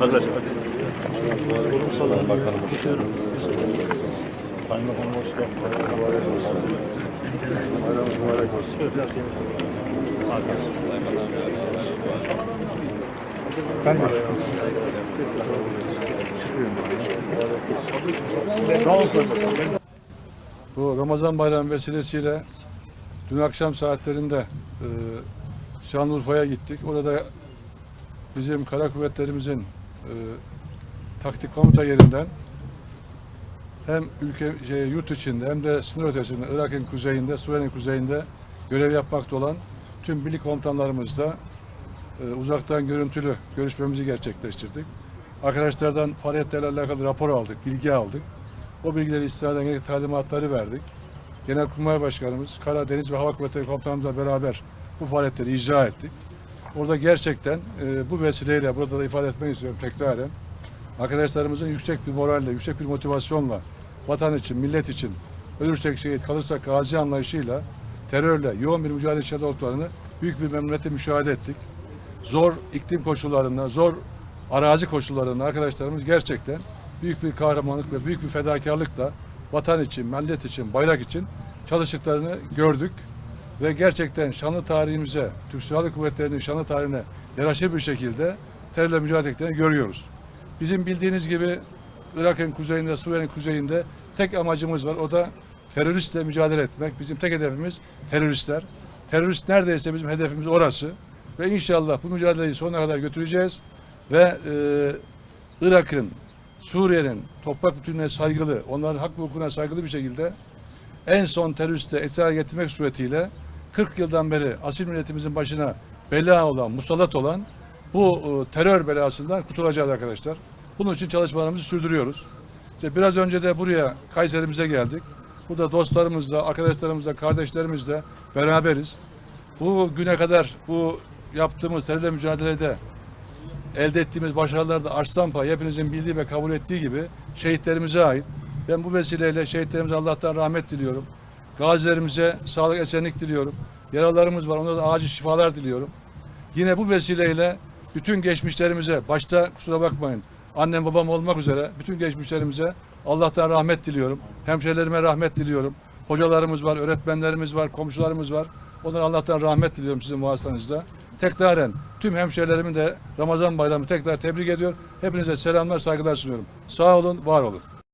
Arkadaşlar. Yemek Ben Bu Ramazan bayramı vesilesiyle dün akşam saatlerinde e, Şanlıurfa'ya gittik. Orada bizim kara kuvvetlerimizin e, taktik komuta yerinden hem ülke şey, yurt içinde hem de sınır ötesinde Irak'ın kuzeyinde, Suriye'nin kuzeyinde görev yapmakta olan tüm birlik komutanlarımızla e, uzaktan görüntülü görüşmemizi gerçekleştirdik. Arkadaşlardan faaliyetlerle alakalı rapor aldık, bilgi aldık. O bilgileri istinaden gerekli talimatları verdik. Genelkurmay Başkanımız, Kara, Deniz ve Hava Kuvvetleri Komutanımızla beraber bu faaliyetleri icra ettik. Orada gerçekten e, bu vesileyle burada da ifade etmek istiyorum tekraren. Arkadaşlarımızın yüksek bir moralle, yüksek bir motivasyonla vatan için, millet için ölürsek şehit, kalırsak gazi anlayışıyla terörle yoğun bir mücadele içinde olduklarını büyük bir memnuniyetle müşahede ettik. Zor iklim koşullarında, zor arazi koşullarında arkadaşlarımız gerçekten büyük bir kahramanlık ve büyük bir fedakarlıkla vatan için, millet için, bayrak için çalıştıklarını gördük. Ve gerçekten şanlı tarihimize, Türk Silahlı Kuvvetleri'nin şanlı tarihine yaraşır bir şekilde terörle mücadele ettiklerini görüyoruz. Bizim bildiğiniz gibi Irak'ın kuzeyinde, Suriye'nin kuzeyinde tek amacımız var. O da teröristle mücadele etmek. Bizim tek hedefimiz teröristler. Terörist neredeyse bizim hedefimiz orası. Ve inşallah bu mücadeleyi sonuna kadar götüreceğiz. Ve e, Irak'ın, Suriye'nin toprak bütünlüğüne saygılı, onların hak hukukuna saygılı bir şekilde en son teröriste etkisiz getirmek suretiyle 40 yıldan beri asil milletimizin başına bela olan, musallat olan bu e, terör belasından kurtulacağız arkadaşlar. Bunun için çalışmalarımızı sürdürüyoruz. İşte biraz önce de buraya Kayserimize geldik. Burada dostlarımızla, arkadaşlarımızla, kardeşlerimizle beraberiz. Bu güne kadar bu yaptığımız terörle mücadelede elde ettiğimiz başarılar da Arslan Payı hepinizin bildiği ve kabul ettiği gibi şehitlerimize ait. Ben bu vesileyle şehitlerimize Allah'tan rahmet diliyorum. Gazilerimize sağlık esenlik diliyorum. Yaralarımız var onlara da acil şifalar diliyorum. Yine bu vesileyle bütün geçmişlerimize, başta kusura bakmayın, annem babam olmak üzere bütün geçmişlerimize Allah'tan rahmet diliyorum. Hemşehrilerime rahmet diliyorum. Hocalarımız var, öğretmenlerimiz var, komşularımız var. Onlara Allah'tan rahmet diliyorum sizin vasıtanızda. Tekraren tüm hemşehrilerimin de Ramazan bayramı tekrar tebrik ediyor. Hepinize selamlar, saygılar sunuyorum. Sağ olun, var olun.